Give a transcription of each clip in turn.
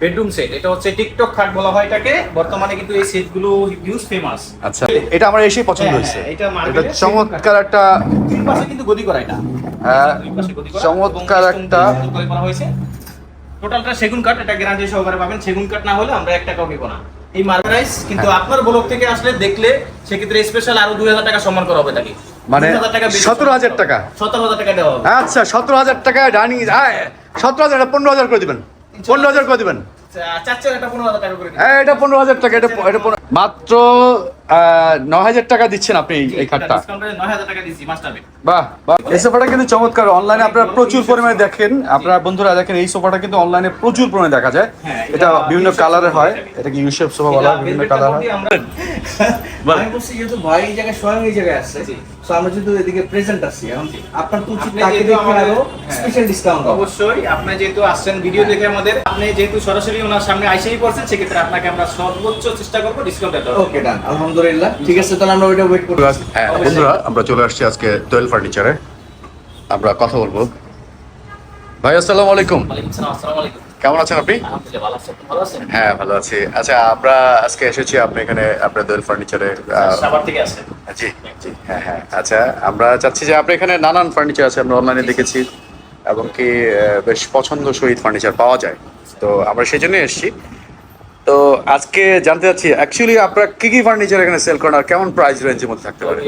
Bedroom set এটা হচ্ছে TikTok খাট বলা হয় এটাকে। বর্তমানে কিন্তু এই সেটগুলো হিউজ ফেমাস আচ্ছা এটা আমার এসেই পছন্দ হ্যাঁ, হয়েছে। হ্যাঁ, এটা চমৎকার একটা তিন পাশে কিন্তু গদি করা এটা। হ্যাঁ, চমৎকার একটা- করে হয়েছে। টোটালটা সেগুন কাঠ এটা গ্যারান্টি সহকারে পাবেন। সেগুন কাঠ না হলে আমরা এক টাকাও নিব না এই মার্কেটাইজ কিন্তু। আপনার ব্লক থেকে আসলে দেখলে সেক্ষেত্রে স্পেশাল আরও দুই হাজার টাকা সম্মান করা হবে তাকে। মানে 17,000 টাকা? সতেরো হাজার টাকা? দেওয়া হবে। আচ্ছা সতেরো হাজার টাকা ডাইনিং সতেরো হাজার পনেরো হাজার করে দিবেন। পনেরো হাজার করে দেবেন এটা পনেরো হাজার টাকা করে দিন। হ্যাঁ এটা পনেরো হাজার টাকা এটা এটা পনেরো- মাত্র ন হাজার টাকা দিচ্ছেন আপনি এই- খাটটা ডিসকাউন্ট করে 9000 টাকা দিচ্ছি মাস্টার বেড। বাহ বাহ। এই সোফাটা কিন্তু চমৎকার। অনলাইনে আপনারা প্রচুর পরিমাণে দেখেন। আপনারা বন্ধুরা দেখেন এই সোফাটা কিন্তু অনলাইনে প্রচুর পরিমাণে দেখা যায়। হ্যাঁ, এটা বিভিন্ন কালারের হয়। এটা কি ইউশেপ সোফা বলা বিভিন্ন কালার হয়। আমি বলছি যেহেতু ভাই এই জায়গায় স্বয়ং এই জায়গায় আসছে জি। আমরা যেহেতু এদিকে প্রেজেন্ট আছি এখন। আপনার তো উচিত আপনি তাকে যেহেতু দেখে আরও হ্যাঁ। স্পেশাল ডিসকাউন্ট অবশ্যই আপনি যেহেতু আসছেন ভিডিও দেখে আমাদের আপনি যেহেতু সরাসরি ওনার সামনে আইসেই পড়ছেন সেক্ষেত্রে আপনাকে আমরা সর্বোচ্চ চেষ্টা করব। ওকে ডান আলহামদুলিল্লাহ। ঠিক আছে তাহলে আমরা ওইটা ওয়েট করি হ্যাঁ বন্ধুরা আমরা চলে আসছি আজকে দোয়েল ফার্নিচারে আমরা কথা বলব। ভাই আসসালামু আলাইকুম। কেমন আছেন আপনি? হ্যাঁ ভালো আছি। আচ্ছা আমরা আজকে এসেছি আপনি এখানে আপনার দোয়েল ফার্নিচারে সাভার জি জি হ্যাঁ হ্যাঁ। আচ্ছা আমরা চাচ্ছি যে আপনি এখানে নানান ফার্নিচার আছে আমরা অনলাইনে দেখেছি এবং কি বেশ পছন্দসই ফার্নিচার পাওয়া যায়। তো আমরা সেই জন্যই এসেছি। তো আজকে জানতে চাচ্ছি অ্যাকচুয়ালি আপনারা কি কি ফার্নিচার এখানে সেল করেন আর কেমন প্রাইস রেঞ্জের মধ্যে থাকতে পারে?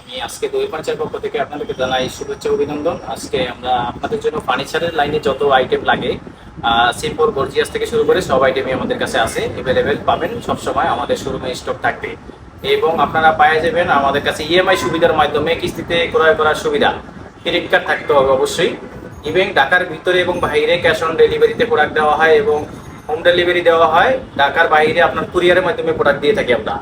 আমি আজকে দই ফার্নিচার পক্ষ থেকে আপনাদেরকে জানাই শুভেচ্ছা অভিনন্দন। আজকে আমরা আপনাদের জন্য ফার্নিচারের লাইনে যত আইটেম লাগে সিম্পল গর্জিয়াস থেকে শুরু করে সব আইটেমই আমাদের কাছে আছে এভেলেবেল পাবেন সবসময় আমাদের শোরুমে স্টক থাকবে এবং আপনারা পাওয়া যাবেন আমাদের কাছে ইএমআই সুবিধার মাধ্যমে কিস্তিতে ক্রয় করার সুবিধা। ক্রেডিট কার্ড থাকতে হবে অবশ্যই। ইভেন ঢাকার ভিতরে এবং বাইরে ক্যাশ অন ডেলিভারিতে প্রোডাক্ট দেওয়া হয় এবং হোম ডেলিভারি দেওয়া হয় ঢাকার বাইরে আপনার কুরিয়ারের মাধ্যমে প্রোডাক্ট দিয়ে থাকি আমরা।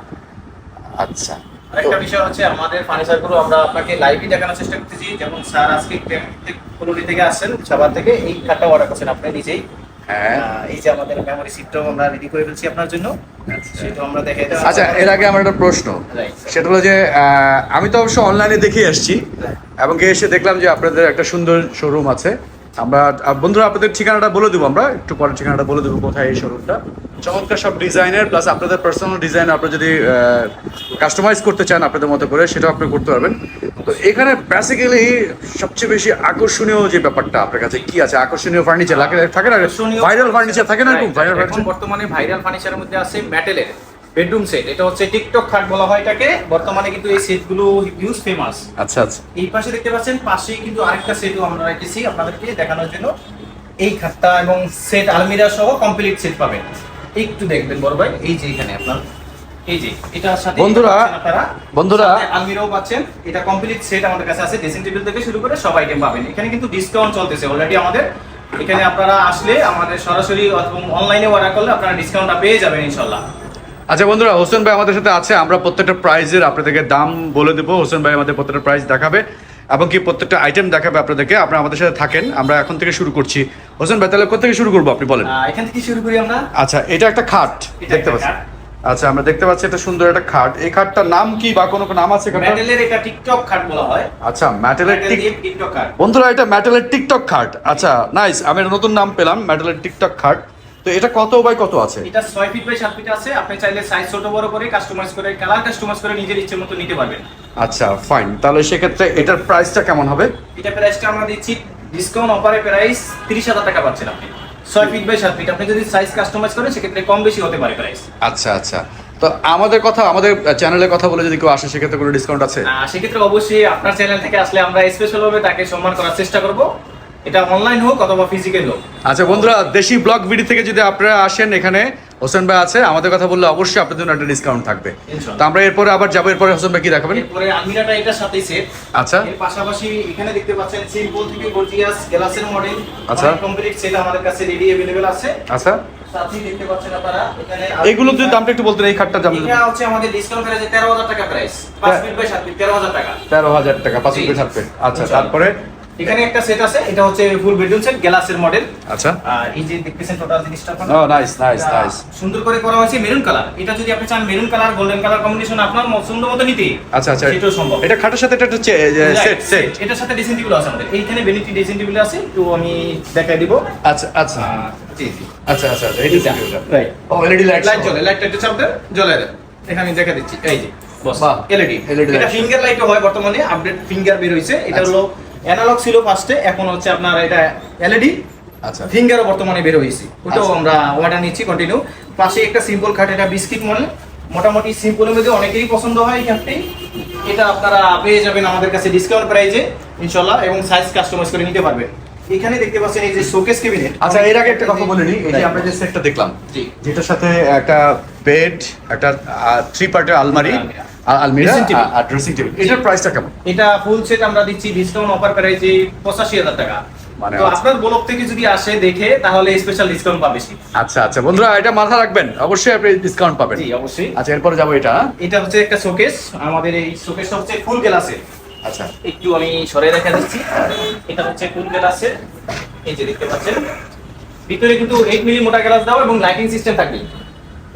আচ্ছা। আরেকটা বিষয় হচ্ছে আমাদের ফার্নিচারগুলো আমরা আপনাকে লাইভই দেখানোর চেষ্টা করতেছি। যেমন স্যার আজকে কলোনি থেকে আসছেন সাভার থেকে। এই খাটটা অর্ডার করছেন আপনি নিজেই। হ্যাঁ। এই যে আমাদের মেমোরি সিটটাও আমরা রেডি করে ফেলছি আপনার জন্য। সেটা আমরা দেখে আচ্ছা এর আগে আমার একটা প্রশ্ন. সেটা হলো যে আমি তো অবশ্য অনলাইনে দেখে আসছি। এবং এসে দেখলাম যে আপনাদের একটা সুন্দর শোরুম আছে। আমরা বন্ধুরা আপনাদের ঠিকানাটা বলে দেবো আমরা। একটু পরে ঠিকানাটা বলে দেবো কোথায় এই শোরুমটা চমৎকার সব ডিজাইনের প্লাস আপনাদের পার্সোনাল ডিজাইন আপনি যদি কাস্টমাইজ করতে চান আপনাদের মতো করে সেটাও আপনি করতে পারবেন। তো এখানে বেসিক্যালি সবচেয়ে বেশি আকর্ষণীয় যে ব্যাপারটা আপনার কাছে কি আছে? আকর্ষণীয় ফার্নিচার থাকে না? ভাইরাল ফার্নিচার থাকে না এরকম? ভাইরাল বর্তমানে ভাইরাল ফার্নিচারের মধ্যে আছে মেটেলের বেডরুম সেট এটা হচ্ছে টিকটক খাট বলা হয় এটাকে। বর্তমানে কিন্তু এই সেটগুলো হিউজ ফেমাস আচ্ছা আচ্ছা। এই পাশে দেখতে পাচ্ছেন পাশেই কিন্তু আরেকটা সেটও আমরা রেখেছি আপনাদেরকে দেখানোর জন্য। এই খাটটা এবং সেট আলমিরা সহ কমপ্লিট সেট পাবেন। একটু দেখবেন বড় ভাই এই যে এখানে আপনার। এই যে এটার সাথে বন্ধুরা, আপনারা বন্ধুরা, আলমিরাও পাচ্ছেন। এটা কমপ্লিট সেট আমাদের কাছে আছে। ড্রেসিং টেবিল থেকে শুরু করে সব আইটেম পাবেন। এখানে কিন্তু ডিসকাউন্ট চলতেছে অলরেডি আমাদের। এখানে আপনারা আসলে আমাদের সরাসরি অথবা অনলাইনে অর্ডার করলে আপনারা ডিসকাউন্টটা পেয়ে যাবেন ইনশাল্লাহ আচ্ছা বন্ধুরা হোসেন ভাই আমাদের সাথে আছে। আমরা প্রত্যেকটা প্রাইজের আপনাদেরকে দাম বলে দেবো। হোসেন ভাই আমাদের প্রত্যেকটা প্রাইস দেখাবে এবং কি প্রত্যেকটা আইটেম দেখাবে আপনাদেরকে। আপনারা আমাদের সাথে থাকেন। আমরা এখন থেকে শুরু করছি। হোসেন ভাই তাহলে কোথা থেকে শুরু করব আপনি বলেন? এখান থেকে শুরু করি আমরা। আচ্ছা এটা একটা খাট। দেখতে পাচ্ছি আচ্ছা আমরা দেখতে পাচ্ছি এটা সুন্দর একটা খাট। এই খাটটার নাম কি বা কোনো নাম আছে খাটটার? মেটেলের এটা টিকটক খাট বলা হয়। আচ্ছা ম্যাটেলের টিকটক খাট। বন্ধুরা এটা ম্যাটেলের টিকটক খাট। আচ্ছা নাইস আমি একটা নতুন নাম পেলাম ম্যাটেলের টিকটক খাট। তো এটা কত বাই কত আছে? এটা ছয় ফিট বাই সাত ফিট আছে। আপনি চাইলে সাইজ ছোট বড় করে কাস্টমাইজ করে কালার কাস্টমাইজ করে নিজের ইচ্ছে মতো নিতে পারবেন। আচ্ছা ফাইন তাহলে সেক্ষেত্রে এটার প্রাইসটা কেমন হবে? এটা প্রাইসটা আমরা দিচ্ছি ডিসকাউন্ট অফারে প্রাইস তিরিশ হাজার টাকা পাচ্ছেন আপনি। ছয় ফিট বাই সাত ফিট আপনি যদি সাইজ কাস্টমাইজ করেন সেক্ষেত্রে কম বেশি হতে পারে প্রাইস আচ্ছা আচ্ছা। তো আমাদের কথা আমাদের চ্যানেলের কথা বলে যদি কেউ আসে সেক্ষেত্রে কোনো ডিসকাউন্ট আছে? সেক্ষেত্রে অবশ্যই আপনার চ্যানেল থেকে আসলে আমরা স্পেশাল ভাবে তাকে সম্মান করার চেষ্টা করব। এটা অনলাইন হোক অথবা ফিজিক্যাল হোক আচ্ছা বন্ধুরা দেশি ব্লগ ভিডি থেকে যদি আপনারা আসেন এখানে হোসেন ভাই আছে আমাদের কথা বললে অবশ্যই আপনাদের জন্য একটা ডিসকাউন্ট থাকবে ইনশাআল্লাহ। তো আমরা এরপরে আবার যাবো এরপরে হোসেন ভাই কি দেখাবেন এরপরে আলমিরাটা এটার সাথেই সেট আচ্ছা এর পাশাপাশি এখানে দেখতে পাচ্ছেন সিম্পল থেকে গর্জিয়াস গ্লাসের মডেল আচ্ছা। কমপ্লিট সেট আমাদের কাছে রেডি अवेलेबल আছে আচ্ছা সাথেই দেখতে পাচ্ছেন আপনারা এখানে এইগুলো যদি দামটা একটু বলতেন এই খাটটার দাম এটা হচ্ছে আমাদের ডিসকাউন্ট প্রাইসে 13000 টাকা প্রাইস 5 ফিট বাই 7 ফিট 13000 টাকা তেরো হাজার টাকা পাঁচ জি। রুপে ছাড়বে আচ্ছা ইনশাআল্লাহ। তারপরে এখানে একটা সেট আছে এটা হচ্ছে ফুল বেডরুম সেট গ্লাসের মডেল আচ্ছা। এই যে দেখতেছেন টোটাল জিনিসটা। ও নাইস নাইস নাইস সুন্দর করে করা হয়েছে মেরুন কালার এটা যদি আপনি চান maroon colour golden colour combination আপনার পছন্দ মতো নিতে আচ্ছা আচ্ছা। সেটাও সম্ভব। এটা খাটের সাথে এটা একটা সেট সেট এটার সাথে ড্রেসিং টেবিল আছে আমাদের। এইখানে ভ্যানিটি ড্রেসিং টেবিল আছে তো আমি দেখাই দিব। আচ্ছা আচ্ছা। জি জি। আচ্ছা আচ্ছা এইটা এইটা, right. ও এলইডি লাইট লাইট জ্বলে লাইটটা একটু চাপ দেন জ্বলে দেন। এখানে দেখা দিচ্ছি। এই যে বস এলইডি এটা ফিঙ্গার লাইটও হয় বর্তমানে আপডেট ফিঙ্গার বের হইছে এটা আচ্ছা। হলো অ্যানালগ ছিল ফার্স্টে এখন হচ্ছে আপনার এটা এলইডি আচ্ছা। ফিঙ্গারও বর্তমানে বের হয়েছে। ওটাও আচ্ছা। আমরা অর্ডার নিচ্ছি কন্টিনিউ পাশে একটা সিম্পল খাট এটা বিস্কিট মডেল মোটামুটি সিম্পলের মধ্যে অনেকেরই পছন্দ হয় এই খাটটি। এটা আপনারা পেয়ে যাবেন আমাদের কাছে ডিসকাউন্ট প্রাইজে ইনশাল্লাহ এবং সাইজ কাস্টমাইজ করে নিতে পারবেন। এখানে দেখতে পাচ্ছেন এই যে শোকেস কেবিনেট আচ্ছা এর আগে একটা কথা বলে নিই এই যে আমরা যে সেটটা দেখলাম জি। যেটার সাথে একটা বেড একটা থ্রি পার্টের আলমারি আলমিরা। আর ড্রেসিং টেবিল এটার প্রাইসটা কেমন? এটা ফুল সেট আমরা দিচ্ছি ডিসকাউন্ট অফার প্রাইজে পঁচাশি হাজার টাকা। মানে। আপনার থেকে যদি আসে দেখে তাহলে স্পেশাল ডিসকাউন্ট পাবে আচ্ছা আচ্ছা। বন্ধুরা এটা মাথা রাখবেন। অবশ্যই আপনি ডিসকাউন্ট পাবেন। জি অবশ্যই। আচ্ছা এরপরে যাব এটা? এটা হচ্ছে একটা শোকেস আমাদের এই শোকেসটা হচ্ছে ফুল গ্লাসের আচ্ছা। একটু আমি সরে দিচ্ছি। এটা হচ্ছে ফুল গ্লাসের এই যে দেখতে পাচ্ছেন। ভিতরে কিন্তু 8 মিলি মোটা গ্লাস দাও এবং লাইটিং সিস্টেম থাকবে।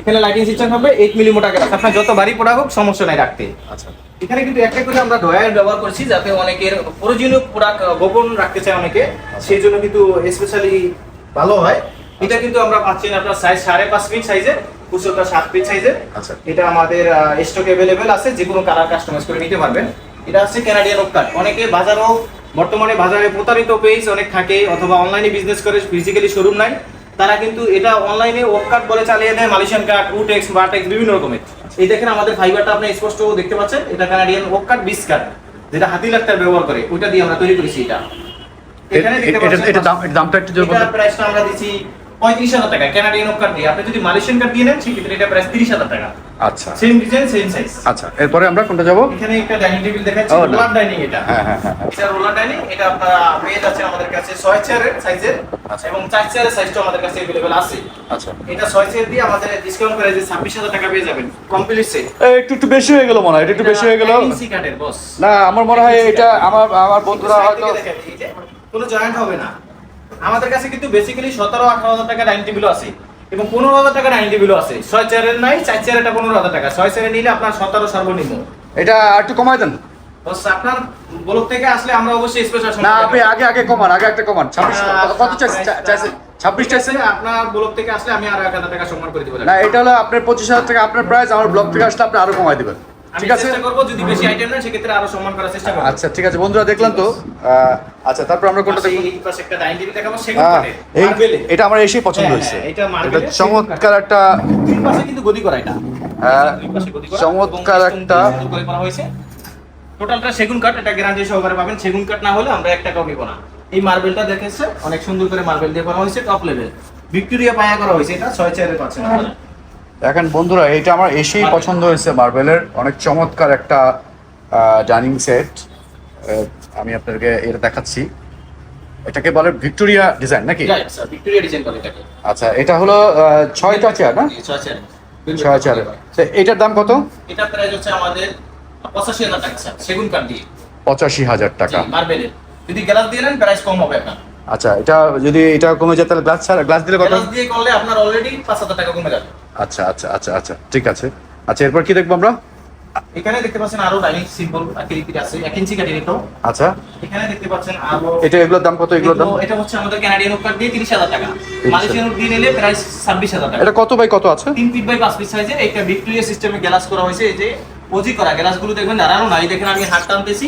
এখানে লাইটিং সিস্টেম হবে 8 মিলি মোটা গ্লাস আপনার যত বাড়ি পড়া হোক সমস্যা নাই রাখতে। আচ্ছা। এখানে কিন্তু একটা করে আমরা ড্রয়ার ব্যবহার করছি যাতে অনেকের প্রয়োজনীয় প্রোডাক্ট গোপন রাখতে চায় অনেকে। সেই জন্য কিন্তু স্পেশালি ভালো হয়। এটা কিন্তু আমরা পাচ্ছি আপনার সাইজ সাড়ে পাঁচ ফিট সাইজের উচ্চতা সাত ফিট সাইজের আচ্ছা। এটা আমাদের স্টক অ্যাভেলেবেল আছে যে কোনো কালার কাস্টমাইজ করে নিতে পারবেন। এটা হচ্ছে ক্যানাডিয়ান ওকার অনেকে বাজারও বর্তমানে বাজারে প্রতারিত পেজ অনেক থাকে অথবা অনলাইনে বিজনেস করে ফিজিক্যালি শোরুম নাই। তারা কিন্তু এটা অনলাইনে ওক বলে চালিয়ে দেয় মালয়েশিয়ান কার্ড উটেক্স বারটেক্স বিভিন্ন রকমের। এই দেখেন আমাদের ফাইবারটা আপনি স্পষ্ট দেখতে পাচ্ছেন এটা কানাডিয়ান ওক কাট বিস কার্ড যেটা হাতি লাখটার ব্যবহার করে ওইটা দিয়ে আমরা তৈরি করেছি এটা। এখানে দেখতে পাচ্ছেন এটা দাম এটা দামটা একটু প্রাইসটা আমরা দিচ্ছি পঁয়ত্রিশ হাজার টাকা কানাডিয়ান ওক কাট দিয়ে আপনি যদি মালয়েশিয়ান কাট দিয়ে নেন সেক্ষেত্রে এটা প্রাইস তিরিশ হাজার টাকা আচ্ছা সেম ডিজাইন সেম সাইজ আচ্ছা এরপরে আমরা কোনটা যাবো এখানে একটা ডাইনিং টেবিল দেখাচ্ছি ও, না। রোলার ডাইনিং এটা হ্যাঁ হ্যাঁ হ্যাঁ হ্যাঁ। এটা রোলার ডাইনিং এটা আপনারা পেয়ে যাচ্ছেন আমাদের কাছে ছয় চেয়ারের সাইজের আচ্ছা। এবং চার চেয়ারের সাইজটা আমাদের কাছে अवेलेबल আছে আচ্ছা এটা ছয় চেয়ার দিয়ে আমাদের ডিসকাউন্ট করে যে ছাব্বিশ হাজার টাকা পেয়ে যাবেন কমপ্লিট সেট এই, একটু একটু বেশি হয়ে গেল মনে হয় এটা একটু বেশি হয়ে গেল ইঞ্চি কাটের বস না আমার মনে হয় এটা আমার আমার বন্ধুরা হয়তো কোনো জয়েন্ট হবে না আমাদের কাছে কিন্তু বেসিক্যালি সতেরো আঠারো হাজার টাকা ডাইনিং টেবিলও আছে এবং পনেরো হাজার টাকা ডাইনিং টেবিলও আছে। ছয় চেয়ারের নাই চার চেয়ারের এটা পনেরো হাজার টাকা। ছয় চেয়ারে নিলে আপনার সতেরো সর্বনিম্ন। এটা একটু কমাই দেন। আপনার ব্লক থেকে আসলে আমরা অবশ্যই স্পেশাল না আপনি আগে আগে কমান আগে একটা কমান। ছাব্বিশ কত চাইছে চাইছে ছাব্বিশ চাইছে আপনার ব্লক থেকে আসলে আমি আরও এক হাজার টাকা সম্মান করে দিব। না এটা হলো আপনার পঁচিশ হাজার টাকা আপনার প্রাইস আমার ব্লগ থেকে আসলে আপনি আরও কমাই দেবেন। ঠিক আছে? যদি বেশি আইটেম নেয় সেক্ষেত্রে আরও সম্মান করার চেষ্টা করব। আচ্ছা ঠিক আছে বন্ধুরা দেখলাম তো। আচ্ছা তারপর আমরা কোনটা দেখব? এই পাশে একটা ডাইনিং টেবিল দেখাবো। এটা আমার পছন্দ হ্যাঁ, হয়েছে। হ্যাঁ, এটা চমৎকার একটা দুই পাশে কিন্তু গদি করা এটা। চমৎকার একটা- দিয়ে করা হয়েছে। টোটালটা সেগুন কাঠ এটা গ্যারান্টি সহকারে পাবেন। সেগুন কাঠ না হলে আমরা এক টাকাও নিব এই মার্বেলটা দেখেছে অনেক সুন্দর করে মার্বেল দিয়ে করা হয়েছে টপ লেভেল ভিক্টোরিয়া পায়া করা হয়েছে এটা ছয় পাচ্ছেন আপনারা। দেখেন বন্ধুরা এটা আমার এসেই পছন্দ হয়েছে মার্বেলের অনেক চমৎকার একটা ডাইনিং সেট আমি আপনাদেরকে এটা দেখাচ্ছি। এটাকে বলে ভিক্টোরিয়া ডিজাইন নাকি? ভিক্টোরিয়া ডিজাইন করে এটাকে। আচ্ছা এটা হলো ছয়টা চেয়ার না? ছয় চেয়ার ছয় চেয়ার এটার দাম কত? এটা প্রাইস হচ্ছে আমাদের পঁচাশি হাজার টাকা স্যার সেগুন কাঠ দিয়ে। পঁচাশি হাজার টাকা। মার্বেলের যদি গ্লাস দিয়ে নেন প্রাইস কম হবে আপনার। আচ্ছা এটা যদি এটা কমে যায় তাহলে গ্লাস ছাড়া গ্লাস দিলে কত? গ্লাস দিয়ে করলে আপনার অলরেডি পাঁচ হাজার টাকা কমে যাবে। আচ্ছা আচ্ছা আচ্ছা আচ্ছা ঠিক আছে। আচ্ছা এরপর কি দেখব আমরা? এখানে দেখতে পাচ্ছেন আরও ডাইনিং সিম্বল আকৃতির আছে এক ইঞ্চি কাঠের এটাও। আচ্ছা। এখানে দেখতে পাচ্ছেন আরও এটা এগুলোর দাম কত? এগুলোর দাম? এটা হচ্ছে আমাদের কানাডিয়ান উপকার দিয়ে তিরিশ হাজার টাকা। মালয়েশিয়ান উড দিয়ে নিলে প্রাইস ছাব্বিশ হাজার টাকা। এটা কত বাই কত আছে? তিন ফিট বাই পাঁচ ফিট সাইজের একটা ভিক্টোরিয়া সিস্টেমে গ্লাস করা হয়েছে এই যে পজি করা গ্লাসগুলো দেখবেন দাঁড়ানো না এই দেখেন আমি হাত টানতেছি।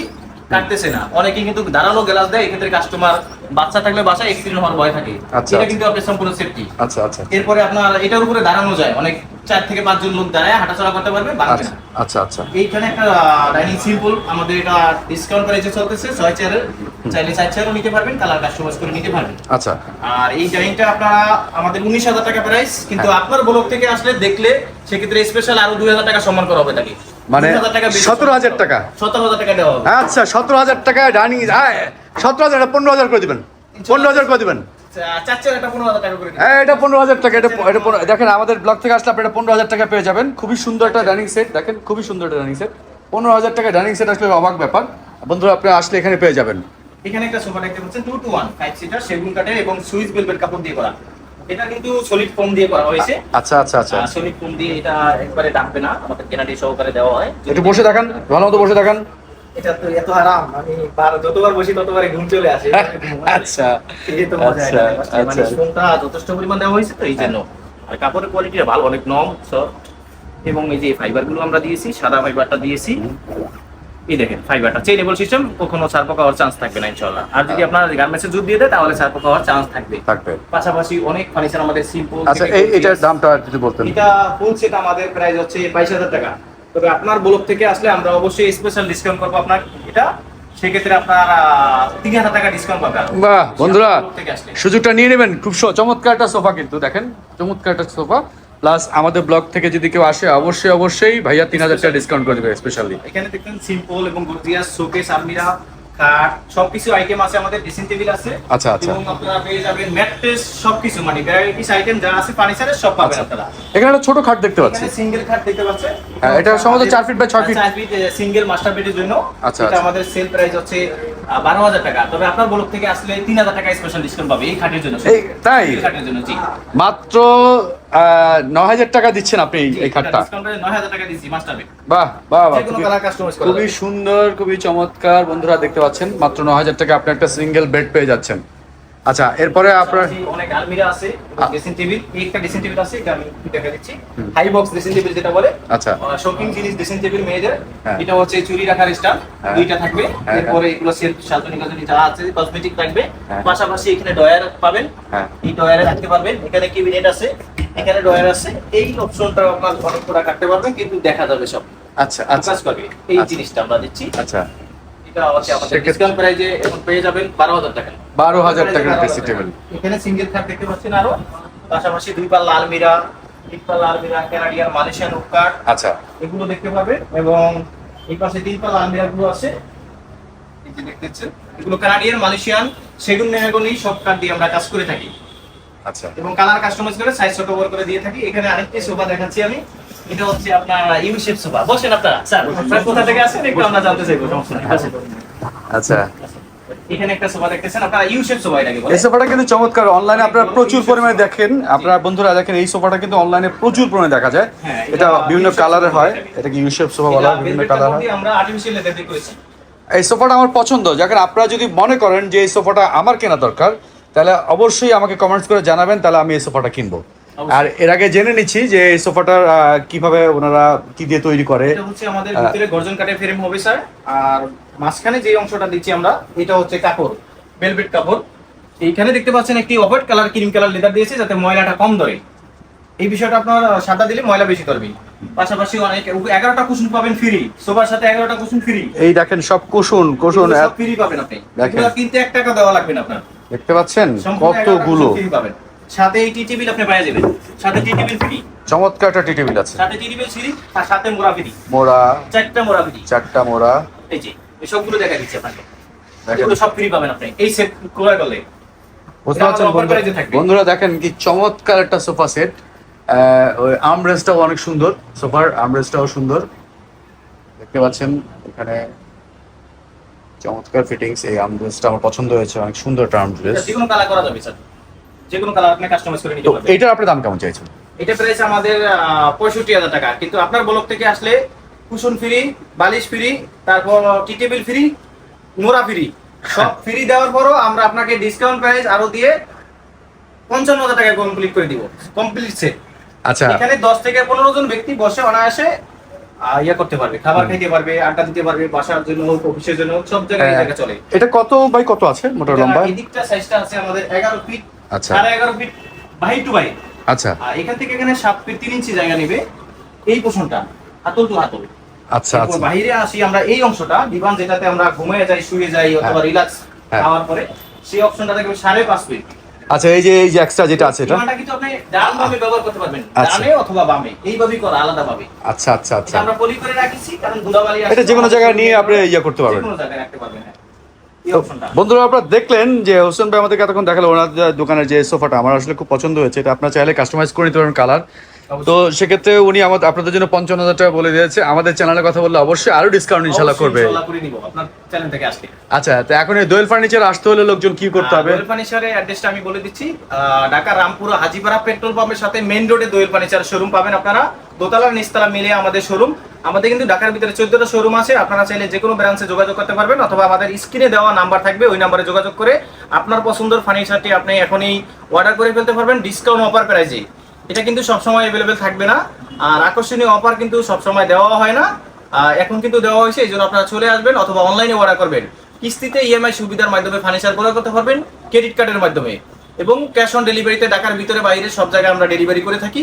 কাটতেছে না। অনেকে কিন্তু দাঁড়ানো গ্লাস দেয় এক্ষেত্রে কাস্টমার বাচ্চা থাকলে বাসায় এক্সিডেন্ট হওয়ার ভয় থাকে। আচ্ছা, এটা আচ্ছা। কিন্তু আপনার সম্পূর্ণ সেফটি আচ্ছা আচ্ছা এরপরে আপনার এটার উপরে দাঁড়ানো যায়। অনেক চার থেকে পাঁচজন লোক দাঁড়ায় হাঁটাচলা করতে পারবে আচ্ছা আচ্ছা আচ্ছা। এইখানে একটা ডাইনিং সিম্পল আমাদের এটা ডিসকাউন্ট প্রাইসে চলতেছে ছয় চেয়ারের চাইলে চার চেয়ারও নিতে পারবেন কালার কাস্টমাইজ করে নিতে পারবেন। আচ্ছা। আর এই ডাইনিংটা আপনারা আমাদের উনিশ হাজার টাকা প্রাইস কিন্তু হ্যাঁ। আপনার ব্লক থেকে আসলে দেখলে সেক্ষেত্রে স্পেশাল আরও দুই হাজার টাকা সম্মান করা হবে তাকে। মানে সতেরো হাজার টাকা। সতেরো হাজার টাকা দেওয়া আচ্ছা সতেরো হাজার টাকা ডাইনিং সতেরো হাজার পনেরো হাজার করে দিবেন। পনেরো হাজার করে দিবেন। হ্যাঁ এটা পনেরো হাজার টাকা এটা এটা দেখেন আমাদের ব্লগ থেকে আসলে আপনি পনেরো হাজার টাকা পেয়ে যাবেন। খুবই সুন্দর একটা ডাইনিং সেট দেখেন খুবই সুন্দর একটা ডাইনিং সেট পনেরো হাজার টাকা ডাইনিং সেট আসলে অবাক ব্যাপার। বন্ধুরা আপনি আসলে এখানে পেয়ে যাবেন। এখানে একটা সোফা দেখতে পাচ্ছেন two two one five seater সেগুন কাঠের এবং বেলভেট কাপড় দিয়ে করা। এটা কিন্তু সলিড ফোম দিয়ে করা হয়েছে। আচ্ছা আচ্ছা আচ্ছা। সলিড ফোম দিয়ে এটা একবারে ডাকবে না আমাদের কেনাডি সহকারে দেওয়া হয়। একটু বসে দেখান ভালো মতো বসে দেখান এটা তো এত আরাম আমি যতবার বসি ততবারই ঘুম চলে আসে। আচ্ছা এই তো মজা আচ্ছা। মানে আচ্ছা। ফোমটা যথেষ্ট পরিমাণ দেওয়া হয়েছে তো এই জন্য। আর কাপড়ের কোয়ালিটিটা ভালো অনেক নম সব এবং এই যে ফাইবারগুলো আমরা দিয়েছি সাদা ফাইবারটা দিয়েছি। এই দেখেন ফাইবারটা চেইনেবল সিস্টেম কখনো ছাড় পোকা হওয়ার চান্স থাকবে না ইনশাল্লাহ আর যদি আপনার গার্মেন্টসে জুট দিয়ে দেয় তাহলে ছাড় পোকা হওয়ার চান্স থাকবে। থাকবে। পাশাপাশি অনেক ফার্নিচার আমাদের সিম্পল আচ্ছা এই এটার দামটা যদি বলতেন। এটা ফুল সেট আমাদের প্রাইস হচ্ছে বাইশ হাজার টাকা। তবে আপনার ব্লক থেকে আসলে আমরা অবশ্যই স্পেশাল ডিসকাউন্ট করব আপনার। এটা সেক্ষেত্রে আপনার তিন হাজার টাকা ডিসকাউন্ট পাবেন বাহ বন্ধুরা সুযোগটা নিয়ে নেবেন। খুব চমৎকার একটা সোফা কিন্তু দেখেন চমৎকার একটা সোফা। প্লাস আমাদের ব্লগ থেকে যদি কেউ আসে অবশ্যই অবশ্যই ভাইয়া তিন হাজার টাকা ডিসকাউন্ট করে দেবে স্পেশালি এখানে দেখবেন সিম্পল এবং গর্জিয়াস শোকেস আলমিরা খাট সবকিছু আইটেম আছে আমাদের ড্রেসিং টেবিল আছে। আচ্ছা, আচ্ছা। এবং আপনারা পেয়ে যাবেন ম্যাট্রেস সবকিছু মানে ভ্যারাইটিস আইটেম যা আছে ফার্নিচারের সব পাবেন আপনারা। এখানে একটা ছোট খাট দেখতে পাচ্ছি। সিঙ্গেল খাট দেখতে পাচ্ছেন। হ্যাঁ, এটা সম্ভবত চার ফিট বাই ছয় ফিট। চার ফিট সিঙ্গেল মাস্টার বেডের জন্য। আচ্ছা, এটা আচ্ছা। আমাদের সেল প্রাইস হচ্ছে বারো হাজার টাকা। তবে আপনার ব্লক থেকে আসলে তিন হাজার টাকা স্পেশাল ডিসকাউন্ট পাবে এই খাটের জন্য। তাই? এই খাটের জন্য জি। মাত্র ন হাজার টাকা দিচ্ছেন আপনি এই- খাটটা নয় বাহ বাহ বাহ খুবই-। সুন্দর খুবই চমৎকার। বন্ধুরা দেখতে পাচ্ছেন মাত্র ন হাজার টাকা আপনি একটা সিঙ্গেল বেড পেয়ে যাচ্ছেন। আচ্ছা এরপরে আপনার অনেক আলমিরা আছে ড্রেসিং টেবিল একটা ড্রেসিং টেবিল আছে এটা আমি দেখা দিচ্ছি। হাই বক্স ড্রেসিং টেবিল যেটা বলে আচ্ছা। শোকিং জিনিস ড্রেসিং টেবিল মেয়েদের হ্যাঁ। এটা হচ্ছে চুরি রাখার স্টার হ্যাঁ। দুইটা থাকবে। হ্যাঁ। এরপরে এগুলো সেলফ সাজনি কাজনি যা আছে কসমেটিক থাকবে। পাশাপাশি এখানে ডয়ার পাবেন। এই ডয়ারে রাখতে পারবেন। এখানে ক্যাবিনেট আছে এখানে ডয়ার আছে। এই অপশনটা আপনার অনেক করে কাটতে পারবেন কিন্তু দেখা যাবে সব। আচ্ছা আচ্ছা। করবে। এই আচ্ছা। জিনিসটা আমরা দিচ্ছি। আচ্ছা। ডিসকাউন্ট প্রাইজে এখন পেয়ে যাবেন বারো হাজার টাকা। বারো হাজার টাকার ড্রেসিং টেবিল এখানে সিঙ্গেল খাট দেখতে পাচ্ছেন আরও। পাশাপাশি দুই পাল্লা আলমিরা তিন পাল্লা আলমিরা ক্যানাডিয়ান মালয়েশিয়ান কাঠ আচ্ছা। এগুলো দেখতে পাবেন এবং এই পাশে তিন পাল্লা আলমিরা গুলো আছে। এই যে দেখতেছেন এগুলো কানাডিয়ান মালয়েশিয়ান সেগুন মেহগনি সব কাঠ দিয়ে আমরা কাজ করে থাকি। আচ্ছা। এবং কালার কাস্টমাইজ করে সাইজ ছোট বড় করে দিয়ে থাকি। এখানে আরেকটি সোফা দেখাচ্ছি আমি। এটা হচ্ছে আপনার ইউ শেপ সোফা। বসেন আপনারা। স্যার আপনারা কোথা থেকে আসেন? একটু আমরা জানতে চাইব সমস্যা নেই। আচ্ছা। এখানে একটা সোফা দেখতেছেন আপনারা ইউ শেপ সোফা এটাকে বলে এই সোফাটা কিন্তু চমৎকার। অনলাইনে আপনারা প্রচুর পরিমাণে দেখেন। আপনারা বন্ধুরা দেখেন এই সোফাটা কিন্তু অনলাইনে প্রচুর পরিমাণে দেখা যায়। হ্যাঁ, এটা বিভিন্ন কালারের হয়। এটাকে সোফা বলা হয় বিভিন্ন কালার হয়। আমরা আর্টিফিশিয়াল লেদার দিয়ে করেছি। এই সোফাটা আমার পছন্দ। যখন আপনারা যদি মনে করেন যে এই সোফাটা আমার কেনা দরকার তাহলে অবশ্যই আমাকে কমেন্টস করে জানাবেন তাহলে আমি এই সোফাটা কিনবো। আর এর আগে জেনে নিচ্ছি যে এই সোফাটার কীভাবে ওনারা কি দিয়ে তৈরি করে। এটা হচ্ছে আমাদের। ভিতরে গর্জন কাঠের ফ্রেম হবে স্যার। আর মাঝখানে যে অংশটা দিচ্ছি আমরা এটা হচ্ছে কাপড় ভেলভেট কাপড়। এইখানে দেখতে পাচ্ছেন একটি offer colour cream colour leather দিয়েছে যাতে ময়লাটা কম ধরে। এই বিষয়টা আপনার সাদা দিলে ময়লা বেশি ধরবে। পাশাপাশি অনেক এগারোটা কুশন পাবেন ফ্রি সোফার সাথে এগারোটা কুশন ফ্রি এই দেখেন সব কুশন কুশন সব ফ্রি পাবেন আপনি। কিনতে এক টাকা দেওয়া লাগবে না আপনার। দেখতে পাচ্ছেন? সম্পূর্ণ 11টা কতগুলো? free পাবেন। সাথে এই টি টেবিল আপনি পেয়ে যাবেন। সাথে টি টেবিল ফ্রি। চমৎকার একটা টি টেবিল আছে। সাথে টি টেবিল ফ্রি আর সাথে মোড়া ফ্রি। মোড়া চারটা মোড়া ফ্রি। চারটা মোড়া এই যে এই সবগুলো দেখা দিচ্ছি আপনাকে। এগুলো সব ফ্রি পাবেন আপনি। এই সেট ক্রয় করলে। আমার offer বন্ধুরা? দেখেন কি চমৎকার একটা সোফা সেট। ওই আর্মরেস্টটাও অনেক সুন্দর। সোফার আর্মরেস্টটাও সুন্দর। দেখতে পাচ্ছেন এখানে চমৎকার ফিটিংস এই আর্মরেস্টটা আমার পছন্দ হয়েছে। অনেক সুন্দর একটা আর্মরেস্ট যে কোনো কালার করা যাবে স্যার যে কোনো কালার আপনি কাস্টমাইজ করে নিতে পারবেন। এটার আপনি দাম কেমন চাইছেন? এটা প্রাইস আমাদের পঁয়ষট্টি হাজার টাকা। কিন্তু আপনার ব্লক থেকে আসলে কুশন ফ্রি বালিশ ফ্রি তারপর টি টেবিল ফ্রি মোড়া ফ্রি সব ফ্রি দেওয়ার পরও আমরা আপনাকে ডিসকাউন্ট প্রাইস আরও দিয়ে পঞ্চান্ন হাজার টাকা কমপ্লিট করে দিব। কমপ্লিট সেট আচ্ছা। এখানে দশ থেকে পনেরো জন ব্যক্তি বসে অনায়াসে ইয়ে করতে পারবে খাবার খাইতে পারবে আড্ডা দিতে পারবে বাসার জন্য হোক অফিসের জন্য হোক সব জায়গায় এই হ্যাঁ। চলে। এটা কত বাই কত আছে? মোটা লম্বা এটা এদিকটা সাইজটা আছে আমাদের এগারো ফিট আচ্ছা। সাড়ে এগারো ফিট বাই টু বাই। আচ্ছা। আর এখান থেকে এখানে সাত ফিট তিন ইঞ্চি জায়গা নেবে। এই পোষণটা হাতল টু হাতল। আচ্ছা আচ্ছা। বাইরে আসি আমরা এই অংশটা দিবান যেটাতে আমরা ঘুমিয়ে যাই শুয়ে যাই অথবা হ্যাঁ। রিল্যাক্স হ্যাঁ। খাওয়ার পরে সেই অপশনটা দেখবে সাড়ে পাঁচ ফিট আচ্ছা এই যে এই যে এক্সট্রা যেটা আছে এটা? কিন্তু আপনি ডান বামে ব্যবহার করতে পারবেন আচ্ছা। ডানে অথবা বামে এইভাবেই করা আলাদা ভাবে আচ্ছা আচ্ছা। আচ্ছা আমরা পলি করে রাখিছি কারণ ধুলাবালি এটা যে কোনো জায়গায় নিয়ে আপনি ইয়ে করতে পারবেন। যে কোনো জায়গায় রাখতে পারবেন বন্ধুরা, আপনারা দেখলেন যে হোসেন ভাই আমাদেরকে এতক্ষণ দেখাল, ওনার দোকানের যে সোফাটা, আমার আসলে খুব পছন্দ হয়েছে এটা আপনারা চাইলে কাস্টমাইজ করে নিতে পারেন কালার। তো সেক্ষেত্রে উনি আমাদের আপনাদের জন্য পঞ্চান্ন হাজার টাকা বলে দিয়েছে। আমাদের চ্যানেলের কথা বললে অবশ্যই আরও ডিসকাউন্ট ইনশাল্লাহ করবে। চ্যানেল আচ্ছা তো এখন এই দোয়েল ফার্নিচার আসতে হলে লোকজন কি করতে হবে? দোয়েল ফার্নিচারের অ্যাড্রেসটা আমি বলে দিচ্ছি। ঢাকা রামপুরা হাজিপাড়া পেট্রোল পাম্পের সাথে মেইন রোডে দোয়েল ফার্নিচার শোরুম পাবেন আপনারা। দোতলা নিচতলা মিলে আমাদের শোরুম আমাদের কিন্তু ঢাকার ভিতরে চোদ্দটা শোরুম আছে। আপনারা চাইলে যে কোনো ব্রাঞ্চে যোগাযোগ করতে পারবেন অথবা আমাদের স্ক্রিনে দেওয়া নাম্বার থাকবে ওই নাম্বারে যোগাযোগ করে আপনার পছন্দের ফার্নিচারটি আপনি এখনই অর্ডার করে ফেলতে পারবেন। ডিসকাউন্ট অফার প্রাইজে এটা কিন্তু সবসময় অ্যাভেলেবেল থাকবে না। আর আকর্ষণীয় অফার কিন্তু সবসময় দেওয়া হয় না। এখন কিন্তু দেওয়া হয়েছে, এই জন্য আপনারা চলে আসবেন অথবা অনলাইনে অর্ডার করবেন। কিস্তিতে ইএমআই সুবিধার মাধ্যমে ফার্নিচার ক্রয় করতে পারবেন ক্রেডিট কার্ডের মাধ্যমে। এবং ক্যাশ অন ডেলিভারিতে ঢাকার ভিতরে বাইরে সব জায়গায় আমরা ডেলিভারি করে থাকি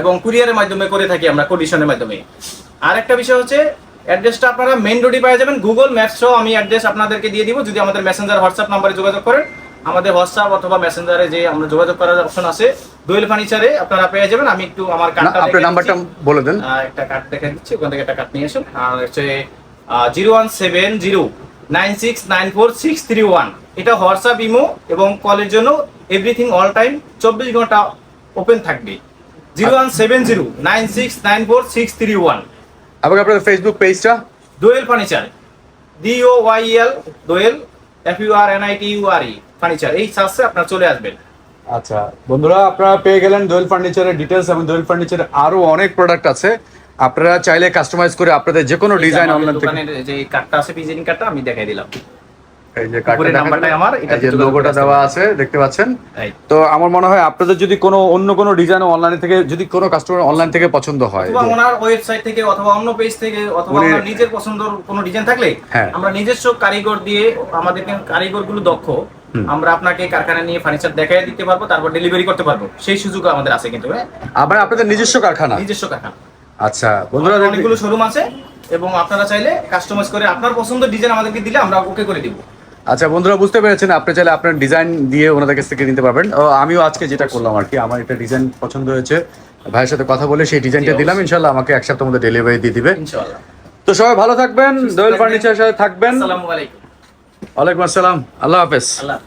এবং কুরিয়ারের মাধ্যমে করে থাকি আমরা কন্ডিশনের মাধ্যমে। আর একটা বিষয় হচ্ছে অ্যাড্রেসটা আপনারা মেইন রোডে পেয়ে যাবেন। গুগল ম্যাপস সহ আমি অ্যাড্রেস আপনাদেরকে দিয়ে দিব। যদি আমাদের মেসেঞ্জার হোয়াটসঅ্যাপ নাম্বারে যোগাযোগ করেন আমাদের হোয়াটসঅ্যাপ অথবা মেসেঞ্জারে যে আমরা যোগাযোগ করার অপশন আছে দোয়েল ফার্নিচারে আপনারা পেয়ে যাবেন। আমি একটু আমার কার্ডটা আপনার নাম্বারটা বলে দেন। একটা কার্ড দেখে দিচ্ছি ওখান থেকে একটা কার্ড নিয়ে আসুন। আর হচ্ছে zero one seven zero nine six nine four six three one এটা হোয়াটসঅ্যাপ ইমো এবং কলের জন্য এভরিথিং অল টাইম চব্বিশ ঘণ্টা ওপেন থাকবে। Zero one seven zero nine six nine four six three one এবং আপনাদের ফেসবুক পেজটা Doel furniture D O Y L Doyel F U R N I T U R E furniture এই সার্চে আপনারা চলে আসবেন। আচ্ছা বন্ধুরা আপনারা পেয়ে গেলেন দোয়েল ফার্নিচারের ডিটেলস এবং দোয়েল ফার্নিচারের আরও অনেক প্রোডাক্ট আছে। আপনারা চাইলে কাস্টমাইজ করে আপনাদের যে কোনো ডিজাইন অনলাইন থেকে যে কার্ডটা আছে ভিজিটিং কার্ডটা আমি দেখাই দিলাম। এই যে উপরে কার্ডটা নাম্বারটাই আমার, এটা যে লোগোটা দেওয়া আছে দেখতে পাচ্ছেন? তো আমার মনে হয় আপনাদের যদি কোনো অন্য কোনো ডিজাইন অনলাইন থেকে যদি কোনো কাস্টমার অনলাইন থেকে পছন্দ হয় অথবা ওনার ওয়েবসাইট থেকে অথবা অন্য পেজ থেকে অথবা ওনার নিজের পছন্দের কোনো ডিজাইন থাকলে। আমরা নিজস্ব কারিগর দিয়ে আমাদের দক্ষ আমরা আপনাকে কারখানা নিয়ে ফার্নিচার দেখাই দিতে পারব তারপর ডেলিভারি করতে পারব। সেই সুযোগ আমাদের আছে কিন্তু হ্যাঁ? আবার আপনাদের নিজস্ব কারখানা? নিজস্ব কারখানা। আচ্ছা বন্ধুরা অনেকগুলো শোরুম আছে এবং আপনারা চাইলে কাস্টমাইজ করে আপনার পছন্দের ডিজাইন আমাদেরকে দিলে আমরা ওকে করে দিব। আচ্ছা বন্ধুরা বুঝতে পেরেছেন আপনি চাইলে আপনার ডিজাইন দিয়ে ওনাদের কাছ থেকে নিতে পারবেন। আমিও আজকে যেটা করলাম আর কি আমার একটা ডিজাইন পছন্দ হয়েছে। ভাইয়ের সাথে কথা বলে সেই ডিজাইনটা দিলাম ইনশাল্লাহ আমাকে এক সপ্তাহের মধ্যে ডেলিভারি দিয়ে দিবে। তো সবাই ভালো থাকবেন দোয়েল ফার্নিচার সাথে থাকবেন। আসসালামু আলাইকুম। ওয়ালাইকুম আসসালাম। আল্লাহ হাফেজ। আল্লাহ।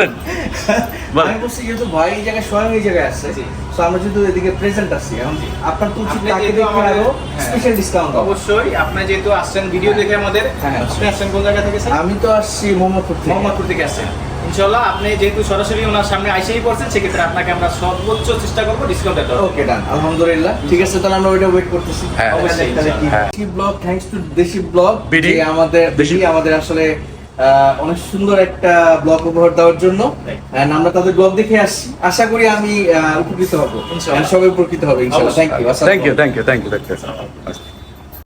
আমি বলছি যেহেতু ভাই এই জায়গায় স্বয়ং এই জায়গায় আসছে আমরা যেহেতু এদিকে প্রেজেন্ট আছি এখন আপনার তো উচিত তাকে দেখে আরও হ্যাঁ। স্পেশাল ডিসকাউন্ট অবশ্যই আপনি যেহেতু আসছেন ভিডিও দেখে আমাদের হ্যাঁ। আপনি আসছেন কোন জায়গা থেকে আমি তো আসছি মোহাম্মদপুর থেকে। মোহাম্মদপুর থেকে আসছেন। ইনশাল্লাহ আপনি যেহেতু সরাসরি ওনার সামনে আইসেই পড়ছেন সেক্ষেত্রে আপনাকে আমরা সর্বোচ্চ চেষ্টা করব ডিসকাউন্ট দিতে ওকে ডান আলহামদুলিল্লাহ। ঠিক আছে তাহলে আমরা ওইটা ওয়েট করতেছি। হ্যাঁ, অবশ্যই, হ্যাঁ। Deshi blog thanks to Deshi blog যে আমাদের দেশি- আমাদের আসলে অনেক সুন্দর একটা ব্লগ উপহার দেওয়ার জন্য. আমরা তাদের ব্লগ দেখে আসছি। আশা করি আমি আহ, উপকৃত হব। সবাই উপকৃত হবে ইনশাআল্লাহ thank you thank you thank you thank you thank you